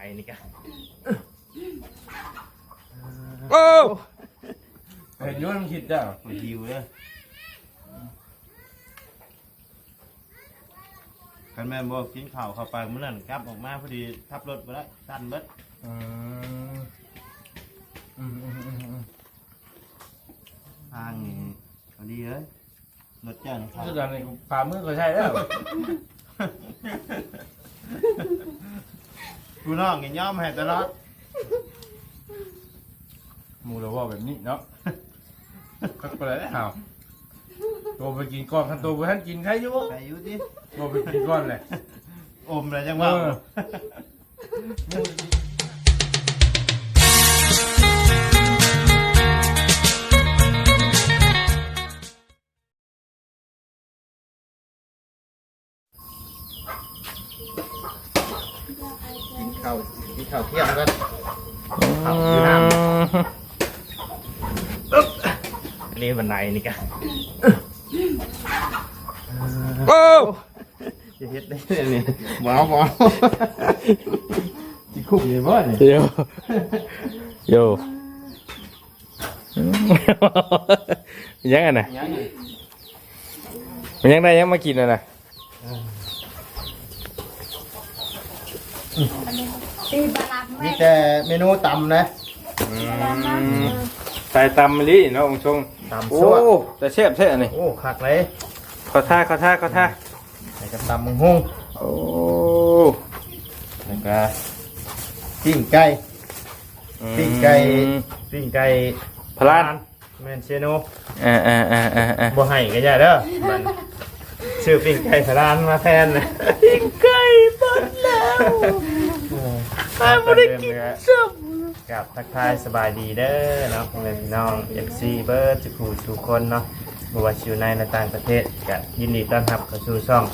ไอ้นี่กันโอ้เห็นอยุ่งคิดเจ้ามันหิวเลยกันแม่นบอกกินข้าวเข้าไปเมื่อนั้นกลับออกมาพอดีทับรถไปแล้วตันเบิดอืมอืมอืมอืมอืมทางนี่พอดีเลยรถเจ้านะครัคือตอนนี้ฝ่ามือก็ใช่แล้ว กูน้องกินย่อมให้ตลอดหมูเราว่าแบบนี้เนาะก็ไปเลยเอาตัวไปกินก้อนขั้นตัวไปท่านกินใครอยู่ไปอยู่ดิตัวไปกินก้อนเลยอมเลยจังว่าเข้าวกินข้าวเที่ยงกันอืมอันนี้บันไดนี่กันโอ้จะเฮ็ดได้เลยนี่ว้าวว้าวที่คุกเลยบ่เนี่ยเดี๋ยวโยยังไงนะยังไงมันยังได้ยังมากินอะนะ ตีบาลังมีแม่แต่เมนูตำนะใส่ตำมะลิเนาะองชงตำโอ้ซั่วแต่เชฟเท่อันนี้โอ้คักเลยขอท่าขอท่าขอท่าในกับตำมึงหุ้งโอ้แล้วก็ปิ้งไก่ปิ้งไก่ปิ้งไก่พลานแมนเชโนอ่าอ่าอ่าอ่าอ่าบ่ให้ก็อย่าเด้อมัน ชื่อปิ้งไก่พลานมาแทนนะปิ้งไก่หมดแล้วมาบ่ได้กินซ้ำกับทักทายสบายดีเด้อเนาะพ่อแม่พี่น้อง FC เบิร์ดทุกผู้ทุกคนเนาะบ่ว่าอยู่ในและต่างประเทศก็ยินดีต้อนรับเข้าสู่ช่อง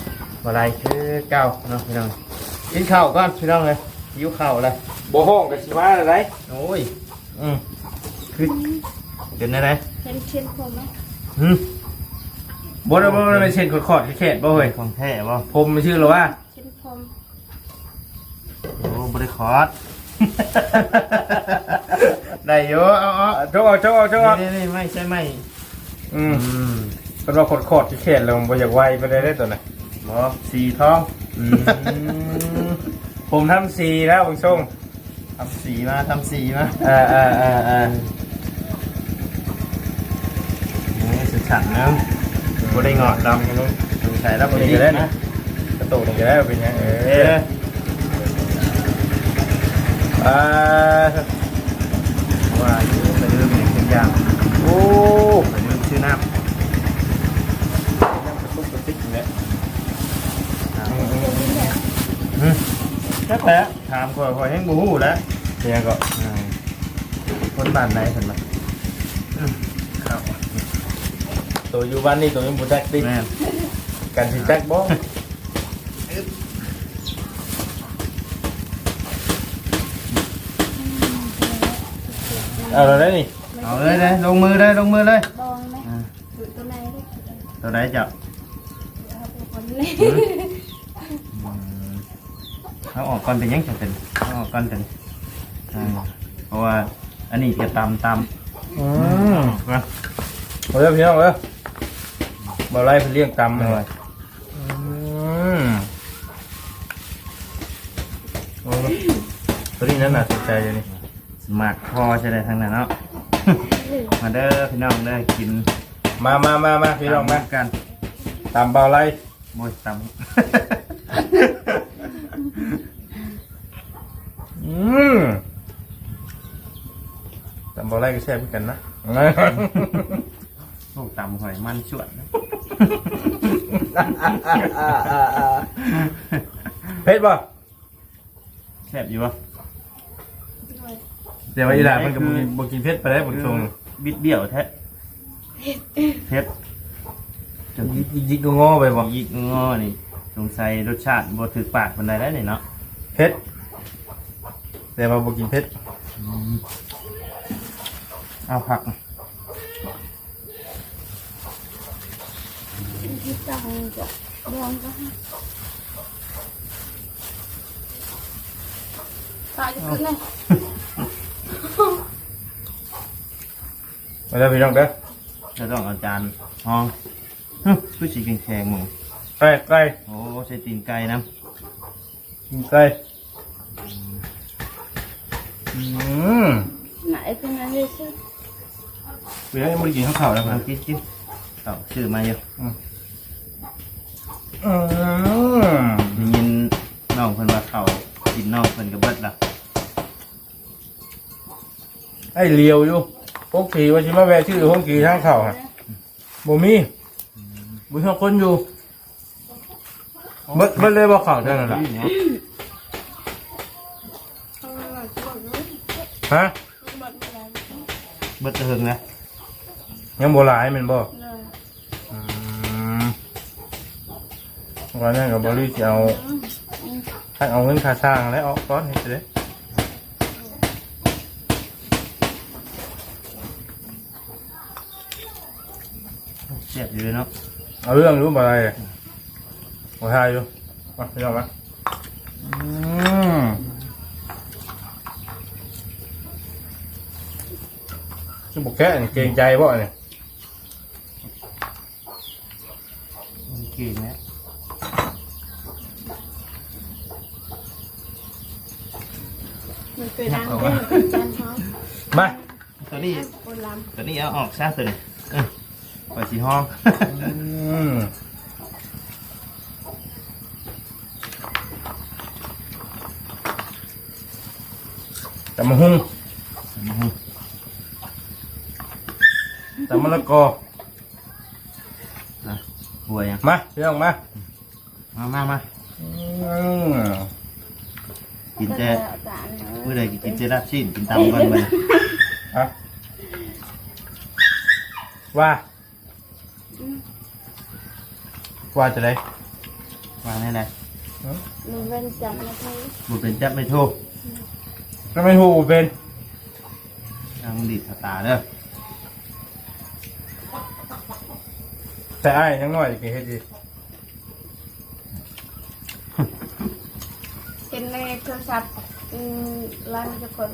บ่ไรคือเก่าเนาะพี่น้องกินข้าวก่อนพี่น้องเลยหิวข้าวเลยโบห้องกับชิมาอะไรโอ้ยอืมคือเป็นอะไรเห็นเชียนผมไหมหืม บ่ได้บ่ได้เป็นเช่นขอดๆแค่ๆบ่เฮ้ยของแท้บ่ผมมันชื่อหรอว่าเชียนผมโอ้บริคอร์ดได้เยอะเอาเอาเจ้าเอาเจ้าเอาเจ้าเอานี่นี่ไม่ใช่ไม่อืมอืมเป็นว่าขอดๆแค่ๆแล้วมันบ่อยากไวไปได้ได้ตัวน่ะบอสีทองอืมผมทำสีแล้วคุณชงทำสีมาทำสีมาอ่าอ่าอ่าอ่านี่สุดฉันนะ บริงอดดำนนู้นสงสัยแล้วบตัวรินี้ก็ได้นะนะกระตุกนี่ก็ได้เป็นยังเอออ่าว่าอยู่ไปเรื่องนี้ทุกอย่างโอ้ไปเรื่องชื่อน้ยังกระตุกกระติกอยู่เนี่ยำอืมแค่แล้วถามคอยคอยให้บูฮู้แล้วเนี่ยก็คนบ้านไหนเห็นไหม ตัวอยู่บ้านนี่ตัวยังบุจักติแม่นกันสิจักบ้องเอาแล้วได้นี่เอาเลยเลยลงมือเลยลงมือเลยบองไหมดูตัวไหนดิตัวไหนจับเอาไปคนนี้เขาออกก่อนเป็นยังจะเป็นเขาออกก่อนเป็นอ่าเพราะว่าอันนี้จะตำตอืมำนะเอาเลยพี่น้องเลยบ่ไล่เพิ่นเลี้ยงตำเลเลยยอืมโอ้ตัวนี้นั่นน่ะสนใจเลยนี่สมัครพอใช่ไหมทางนั้นเนาะ มาเด้อพี่น้องเด้อกินมามามามาพี่น้องมาตำกันตำเบาไล่โมยตอืมตำเบาไล่ก็แซ่บเหมือนกันนะำพวกตำหอยมันชวดนะเผ็ดป่ะแซ่บอยู่ปะเดี๋ยวว่าอีหลามันก็บ่กินบ่กินเผ็ดไปได้บ่ทรงบิดเบี้ยวแท้เผ็ดจนยิกยิกงอๆไปบ่ยิกงอนี่สงสัยรสชาติบ่ถือปากมันได้ได้นี่เนาะเผ็ดแต่ว่าบ่กินเผ็ดเอาผัก ที่ตังจะบองก็ให้ตายจะขึ้นเลยมาแล้วพี่น้องเด้อจะต้องเอาจารย์ห้องฮึผู้สีแข็งๆมึงใกล้ใกล้โอ้ใส่ตีนไก่นะกินใกล้อืมไหนเป็นอะไรสิเดี๋ยวยังไม่ได้กินข้าวขาวนะคเอารับกินกินเอาชื่อมาอยู่อื มได้ยินน้องเพิ่นว่าเขากินน้องเพิ่นก็เบิดละไอ้เลียวอยู่พวกขี่ว่าชิมาแวะชื่อพวกขี่ทางเข่าฮะบ่มีบุญชอบคนอยู่เบิดเบิดเลยบ่เข่าเท่านั้นแหละฮะเบิดจะหึงนะยังโบราณแมันบ่อืม วันนั้นกับบริจะเอาถ้าเอาเงินค่าสร้างแล้วออกก้อนให้เสร็จเสียบอยู่เลยเนาะเอาเรื่องรู้บ่อะไรมาทายอยู่มาพี่น้องมาอืมชื่อบุกแค่นี่เกรงใจบ่เนี่ย โอเคนะ มันเป็นดังเป็นจานท้อง มา ตัวนี้ โบราณ ตัว นี้เอาออกซะตัวนี้เออปล่อยสีห้องอืมแต่มาหุ้งแต่มะละกอหัวยังมาพี่น้องมา มามามาอืมกินก็แต่จะจานเมื่อใดกินแต่รับชิ้นกินตำก่อนไปฮะ ว่า ว่าจะได้วางได้เลยมันเป็นจานนะพี่บุเป็นจับไม่โทษทำไมหูเป็นทางดีดสตาร์เด้อแต่ไอ้ายยังน้อยอีกเฮ็ดดีเห็นในโทรศัพท์ร้านจะกด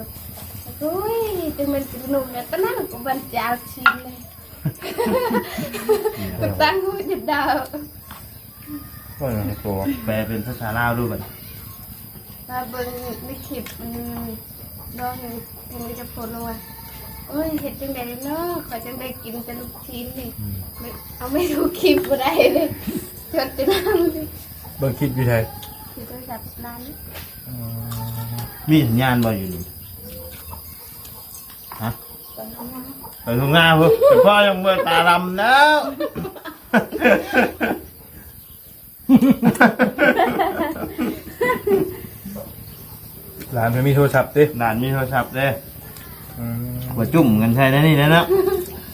โอ้ยจะมันจะหนุ่มเนี่ยตอนนั้นกูบันจาวชินเลย กูตั้งหูจะดาวว่าอย่างไรตัวแปลเป็นภาษาลาวดูก่อนมาเบิ่งในคลิปมันน้องยังยังไม่จะโพสลงว่าโอ้ยเห็ดจังไดเนาะขอจังไดกินแต่ลูกชิ้นนี่ไม่เอาไม่ดูคลิปบ่ได้เลยจดจะนั่งเลยเบิ่งคลิปอยู่ไทยคือโทรศัพท์ร้านมีสัญญาณบ่อยู่นี่ฮะ ตอนนั้นนะไปทุ่งนาพุ่นแต่พ่อยังเมื่อตาลำแล้วหลานไม่มีโทรศัพท์ดิหลานมีโทรศัพท์เด้อืมหัวจุ่มกันใช่นะนี่นะเนาะ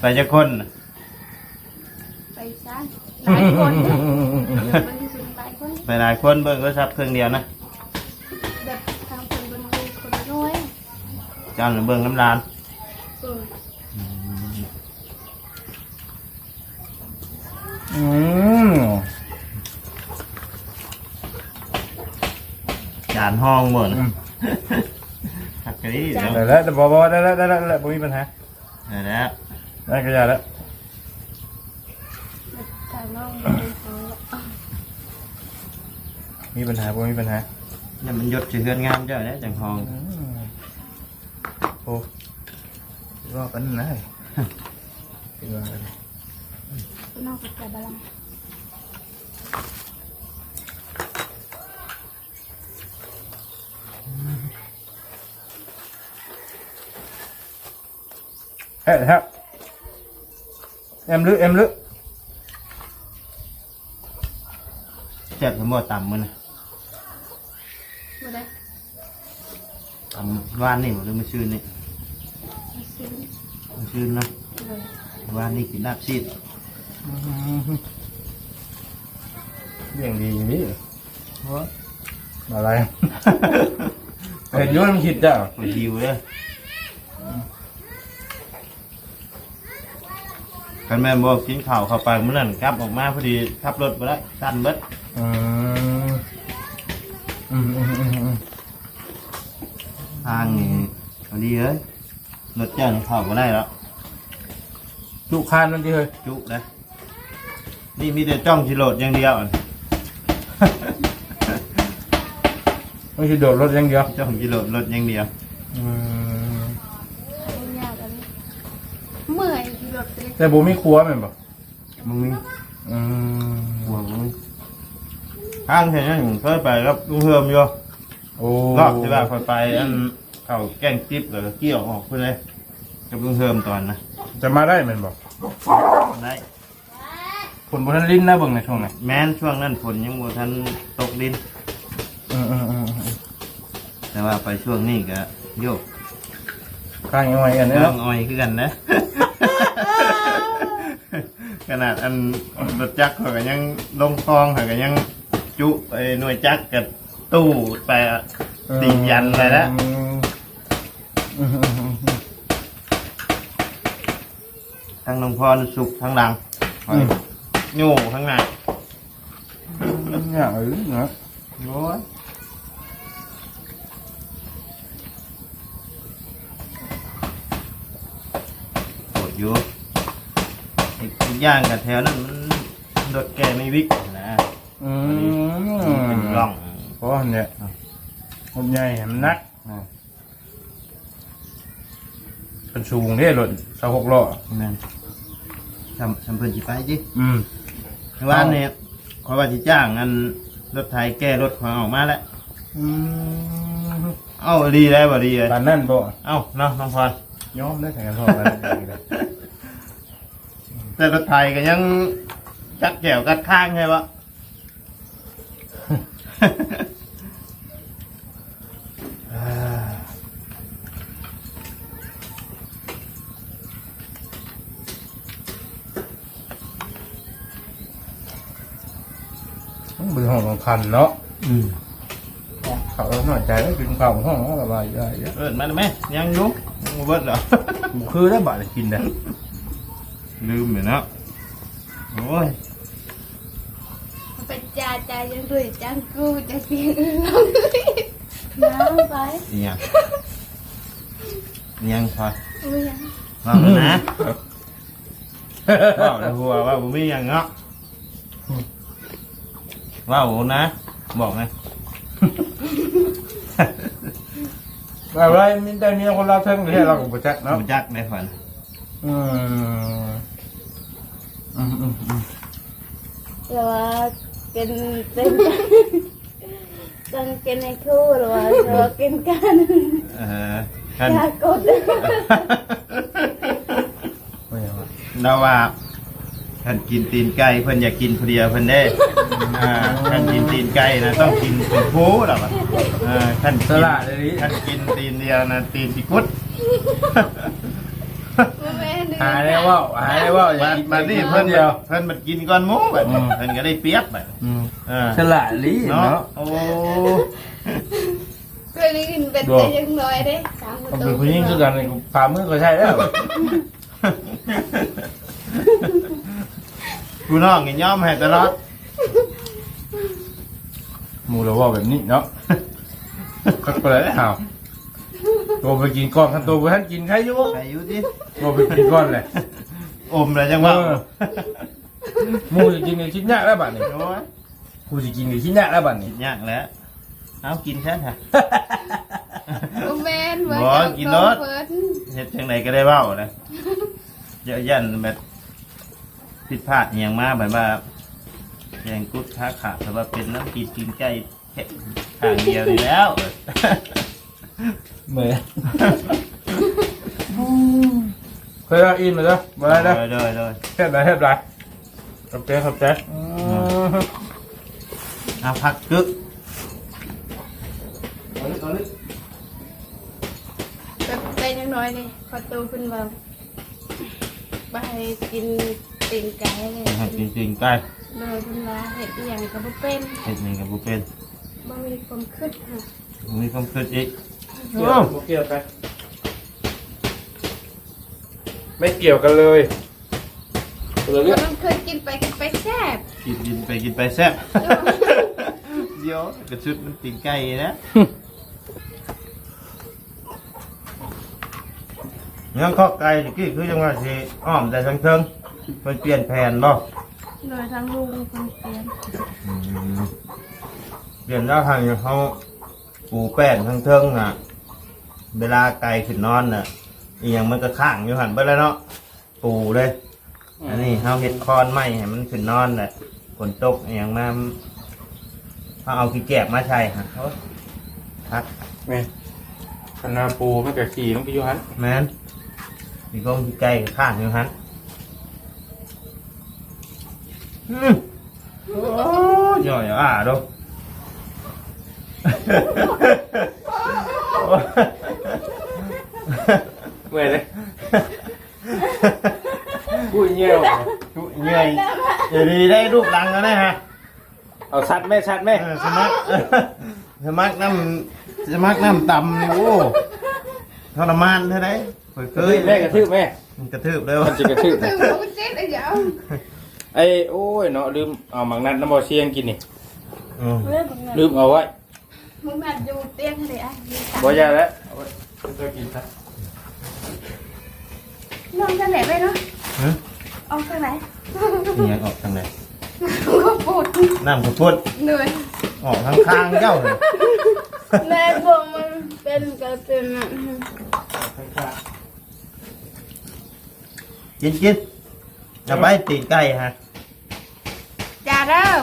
ไปจะคนน่ะไปซะหลายคนเนี่ยมันเป็นหลายคนไปหลายคนเบิ่งโทรศัพท์เครื่องเดียวนะแบบทางคนบนดูคนน้อยเจ้าหนึ่งเบิ่งน้ำลาน อออืมจานห้องหมดทักกะดีเดี๋ยวได้แล้วได้บ่บ่ได้แล้วได้แล้วได้แล้วบ่มีปัญหาเดี๋ยวนะได้ก็ยาแล้วทางน้องเป็นคนมีปัญหาบ่มีปัญหาเนี่ยมันหยดชื่อเฮือนงามเจ้าเนี่ยจังห้องอืมโอ้รอกันนะเป็นว่ากั นนอกจากบาลังเฮ้ยครับเอ็มลึกเอ็มลึกเจ็บสมบูรณ์ต่ำมันน่ะบ่ได้ต่ำว่านนี่หรือไม่ชื่นนี่มาซื้อไม่ชื่นเนาะเลยว่านนี่กินลาบซีด เรื่องดีอย่างนี้อะไร เห็นยุ่งคิดจ้ะไปหิวเลยกันแม่บอกกินข้าวเข้าไปเมื่อนั้นกลับออกมาพอดีขับรถไปแล้วตันเบิดอืมอืมอืมอืมอืมทางนี่พอดีเอ้ยรถเจ้านี่เข้ามาได้แล้วจุคานมันที่เฮ้ยจุนะ นี่มีแต่จ้องชิโรดอย่างเดียวอะไม่ใช่โดดรถอย่างเดียวจ้องชิโรดรถอย่างเดียวอืมไม่ยากอันนี้เมื่อยที่รถเลยแต่บ่มีครัวแม่นบ่มึงมีอืมหัวมึงทางเห็นยังเคยไปกับลุงเฮิมอยู่โอ้รอบที่ว่าเคยไปอันเขาแกล้งจิ๊บแล้วก็เกี่ยวออกไปเลยกับลุงเฮิมตอนนะจะมาได้แม่นบ่ได้ ผลบ่ทันลิ้นนะเบิ่งในช่วงไหนแม้นช่วงนั้นฝนยังบ่ทันตกดินอืมอืมอืมอืมแต่ว่าไปช่วงนี้ก็โยกข้างยังไงอันนี้น้อเนาะงอ้อยคือกันนะ ขนาดอันรถจักรเขาก็ยังลงคลองเขาก็ยังจุไอ้หน่วยจักรกับตู้ไปอะตีนยันเลยนะอืมอืมอืมอืมอืมทั้งน้องพรสุกทั้งหลังอืม โย่ทั้งหน้าเนี่ยเออเนาะโอ้ยโหดอยู่อีกอีกอย่างกับแถวนั้นมันรถแกไม่วิกนะอืมเป็นร่องเพราะว่าเนี่ยมันใหญ่มันนักเป็นสูงเนี่ยรถสาวหกล้อนั่นทำทำเพิ่นจีไปจิอืม ว่าเนี่ยขอว่าจีจ้างอันรถไทยแก้รถของออกมาแล้วอืมเอ้าดีได้บ่ดีเลยปานนั่นบ่เอ้าเนาะน้องพรยอมได้แต่กันพ่อกันได้แต่รถไทยก็ยังจักแก้วกัดข้างใช่ปะ คัญเนาะอืมเขาหน่อยใจแล้วกินข้าวห้องระบายได้เยอะเอิดมาได้ไหมยังอยุ่ยังบ่เบิดเหรอ คือได้บาทกินได้ลืมอยู่เนาะโอ้ยไปจ่าจ่ายังด้วยจังกูจะเสียงน้ำไปอีหยังอีหยังพอไม่ยัง ว่ามานะ ว่าในหัวว่าผมมีอย่างเนาะ ว่าโอ้นะ บอกนะ อะไรมีแต่เมียคนเราเท่งหรือให้เราก็บ่จักเนาะ รู้จักได้ฝันอืมอืมอืมอืมแต่ว่าเป็นเป็นต้องเป็นในคู่หรือว่าหรือว่าเป็นกันเออท่านยากด ไม่เอาอะเราว่า ท่านกินตีนไก่เพิ่นอยากกินผู้เดียวเพิ่นได้อ่าท่านกินตีนไก่นะต้องกินเป็นผู้หรอวะอ่าท่านสกินละเลยดิท่านกินตีนเดียวนะตีนพิกุดแม่นึกหายได้ว่าหายได้ว่ามามานี่เพิ่เพิ่นนเดียวเพิ่นมันกินก้อนหมูแบบอืมเพิ่นก็ได้เปรียบแบบอืมอ่าฉลาดลีเนาะเนาะโอ้เพื่อนนี่เป็นแต่ยังน้อยเด้สามประผมตูเป็นผู้หญิงคือกันเลยฝ่ามือก็ใช่แล้ว กูน้องนี่ยอมให้ตลอดหมูเราว่าแบบนี้เนาะก็ไปเลยหาวตัวไปกินก้อนขันตัวไปท่านกินใครอยู่ใครอยู่ดิตัวไปกินก้อนเลยอมแล้วจังว่าเออหมูจะกินในชิ้นยากแล้วบัดนี้โอ้ยหมูจะกินในชิ้นยากแล้วบัดนี้ยากแล้วเอากินแค่ค่ะแม่นบ่กินรสเพิ่นเฮ็ดจังไดก็ได้เว้านะเยอะยันแบบ ผิดพลาดอหย่างมาแบบว่าแยงกุดค้าขาดแต่ว่าเป็นน้ำกินกินไก่แค่ทางเดียวนี่แล้ว เหมือนเคยเอาอินมาแล้วมาได้โดแล้วยโดยโดยแทบไรแทบไรขอบใจขอบใจเอาพักกึกแบบไปยังน้อยเลยพอโตขึ้นมาไปกิน ตีนไก่เลยให้กินกินไก่เลยขึ้นมาเห็ดอหย่างกับบ่เป็นเฮ็ดนี่กับบุเป็นบ่มีความคิดค่ะมีความคิดอีกเกี่ยวเกี่ยวกันไม่เกี่ยวกันเลยคนละก็เรื่องต้องเคยกินไปกินไปแซ่บกินกินไปกินไปแซ่บเดี๋ยวกระชุดมันกินไก่นะยังข้อไก่ตะกี้คือจังว่าสิอ้อมแต่ทั้งเทิง เพิ่นเปลี่ยนแผนบ่โดยทางลุงเป็นคนเปลี่ยนเปลี่ยนแล้วทางเขาปูแป้นทั้งเทิงน่ะ เวลาไก่ขึ้นนอนน่ะอีหยังมันก็ข้างอยู่หันไปแล้วเนาะปูเลย อันนี้เขาเห็ดคอนไม้ให้มันขึ้นนอนแหละฝนตกอหย่างมาเขาเอาขี้แกบมาใช่ฮะโอ๊ยครับแม่คณะปูมันก็ขี่ลงไปอยู่หันแมนมีกงขี้ไก่ข้างอยู่ฮัน อืมโอ้ยย่อยอะดูเมื่อยเลยกูเงี้ยวเหนื่อยจะดีได้รูปหลังแล้วนะฮะเอาชัดแม่ชัดแม่เออสมัครสมัครน้ำสมัครน้ำต่ำนี่โอ้ทรมานเท่าไหร่เคยเคยแม่กระทืบแม่มันกระทืบเลยมัวะนจะกระทืบถึนะงลูกเจ็ดไอ้เดี๋ยวไอ้โอ้ยเนาะลืมเอาหมักนัดน้ำบอเชียงกินนี่อืมเรื่องของเงินลืมเอาไว้มึงมาอยู่เตียงเลยอะยืนตามบ่ยาแล้วเอาไว้เดี๋ยวกินซะน้องจะไหนไปเนาะฮะออกทางไหนมียังออกทางไหนก็ปวดน้ำกระพุดเหนื่อยออกทางข้างเจ้าเลยแม่บอกมันเป็นกระเป็นอะกินกินจะไปตีนไก่ฮะจ้าเด้อ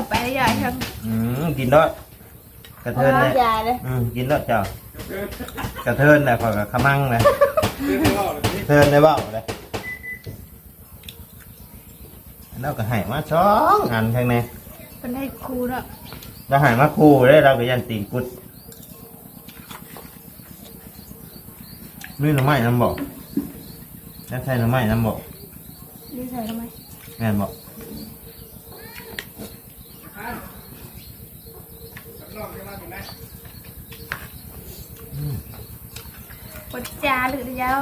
ไปใหญ่ครับอืมกินด้วยกระเทินเลยอย่าเลยอืมกินด้วยเจ้ากระเทินเลยขอยกับขมังเลยกระเทินได้เบ้าเลยแล้วก็ให้มาสองอันข้างในเป็นให้ครูเนาะเราให้มาคู่ได้เราก็ยันตีนกุดนี่หน่อไม้น้ำบอกแล้วใช่หน่อไม้น้ำบอกนี่ใส่ทำไมแม่นบอก ปวดจ้าหรือยาว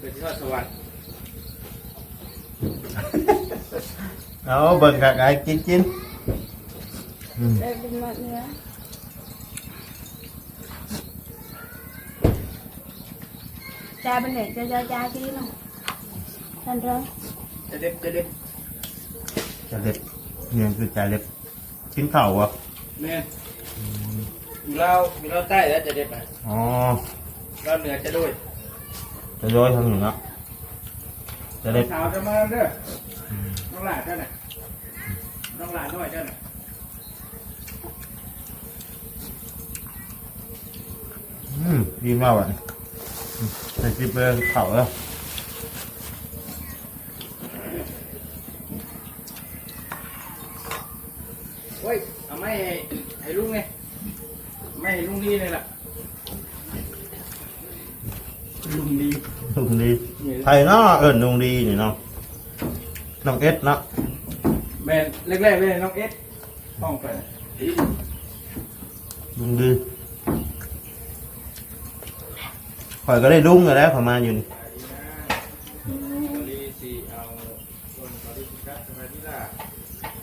เป็นที่ว่าสวรรค์เอาเบิ่งกับไอ้กินกินอืม ได้เป็นหมดเนื้อจ้าเป็นไหนจ้าจ้าจ้าที่เนาะท่านเด้อจะเด็ดจะเด็ดจะเล็บเนี่ยคือจะเล็บชิ้นเข่าวะแม่อยู่เล่าอยู่เล่าใต้แล้วจะเด็ดไหมอ๋อ เล่าเหนือจะด้วยจะโรยทางเหนือจะเล็บสาวจะมาเด้อน้องหลานเจ้าน่ะน้องหลานน้อยเจ้าน่ะอืมดีมากว่ะอืมใส่ซิปเปอร์เข่าแล้ว โอ้ยเอาไม่ให้ให้ลุงไงไม่ให้ลุงดีเลยล่ะลุงดี ลุงดีไทย เนาะเอิญลุงดีนี่เนาะน้องเอสเนาะแม่แรกๆเลยน้องเอสห้องไปลุงดีข่อยก็ได้ลุงอยู่แล้วเขอมาอยู่นี่บริสีเอาคนบริสีกัสมาที่ล่ะ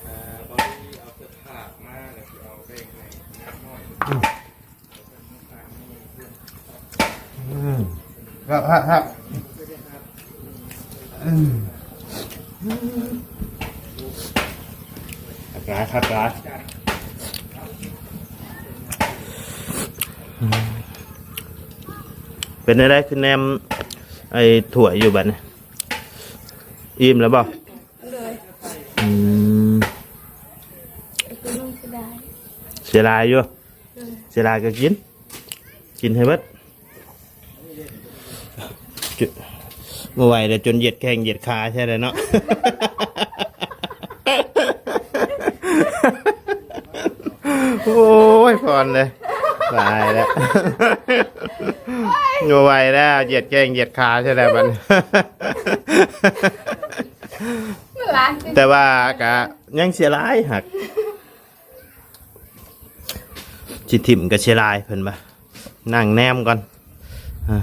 เอ่อบริเอาเสื้อผ้ามาแล้วสิเอาแบ่งให้นักน้อยอืมครับครับครับอืม อากาศอากาศอืมเป็นอะไรคือแนม ไอ้ถั่วอยู่บัดนี้อิ่มแล้วบ่เลยอืมไอ้ตัวนุ่งก็ได้เสียดายอยู่เสียดายก็กิน กินให้เบิดจุเมื่อไหวแต่จนเหยียดแข้งเหยียดขาใช่เลยเนาะ โอ้ ยพรเลยตายแล้วเมื่อไหวแล้วเหยียดแข้งเหยียดขาใช่ไหมบัดนร้านจริงแต่ว่ากะยังเสียรายหักจิถิ่มกับเสียรายเพิ่นบ่นั่งแนมก่อนอ่า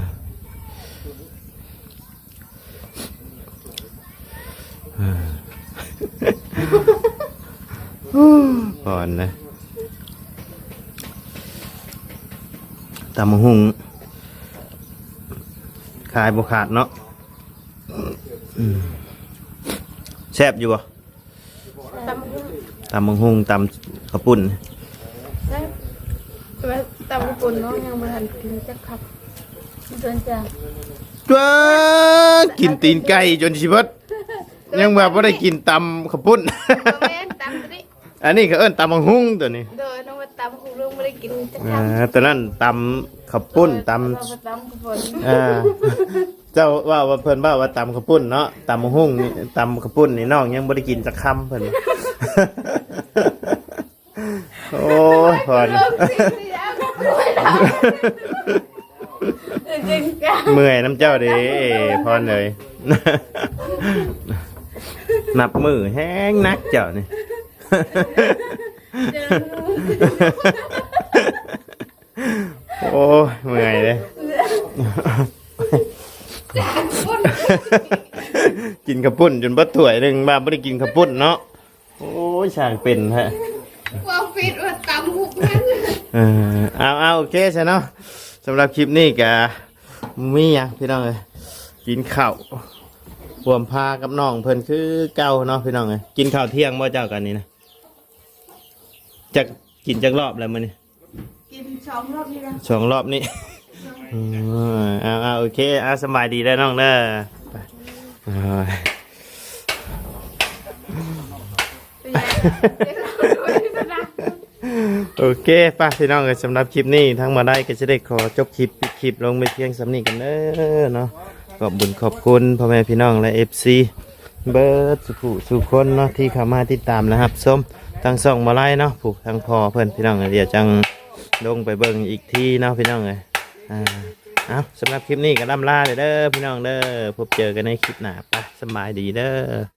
อ่าก่อนนะ ตำบักหุงขายบุขาดเนาะอืมแซ่บอยู่บ่ตำหุ่งตำมังหุงตำข้าวปุ้นได้แต่ตำปุ่นน้องยังบ่ทันกินจักครับเดินจ้าว้ากินตีนไก่จนชิบดยังแบบว่าได้กินตำข้าวปุ้นบ่แม่นตำตัวนี้อันนี้ก็เอิ้นตำมังหุงตัวนี้โดยน้ ได้กินจักคอ่ารับตอนนั้นตำข้าวปุ้นตำเราไปตำกับฝนอ่าเจ้าว่าว่าเพิ่นว่าว่าตำข้าวปุ้นเนาะตำมังหุงนี่ตำข้าวปุ้นนี่น้องยังบ่ได้กินจักคำเพิ่น โอ้ยพอนลงสิสิเอาเออจริงจ้าเมื่อยน้ำเจ้าเด้พรเลย นับมือแห้งนักเจ้านี่ โอ้ยเมื่อยเลยกินข้าวปุ้นจนบ่ถ้วยหนึงบ้าบ่ได้กินข้าวปุ้นเนาะโอ้ยช่างเป็นฮะความฟิตว่าตำหุกนั่นเออเอาเอาโอเคใช่เนาะสำหรับคลิปนี้กะมีหยังพี่น้องเลยกินข้าวรวมพากับน้องเพิ่นคือเก่าเนาะพี่น้องเลยกินข้าวเที่ยงบ่เจ้ากันนี่นะจะกินจักรอบแล้วมื้อนี้กิน สองรอบนี่นะสองรอบนี้อืมเอาเอาโอเคเอาสบายดีแล้วน้องเด้อไปเอาเป็นไงเดี๋ยวเราดูให้ดูนะโอเคป่ะพี่น้องเอ้ยสำหรับคลิปนี้ทั้งมาได้ก็จะได้ขอจบคลิปปิดคลิปลงไปเพียงสำนีกันเด้อเนาะขอบบุญขอบคุณพ่อแม่พี่น้องและเอฟซีเบิร์ดสุขสุขคนเนาะที่เข้ามาติดตามนะครับส้มทั้งสองมาไล่เนาะผูกทั้งพอเพื่อนพี่น้องเอ้ยเดี๋ยวจัง ลงไปเบิ่งอีกทีเนาะพี่น้องเลยอ่าเอาสำหรับคลิปนี้ก็ล่ำลาเลยเด้อพี่น้องเด้อพบเจอกันในคลิปหน้าไปสบายดีเด้อ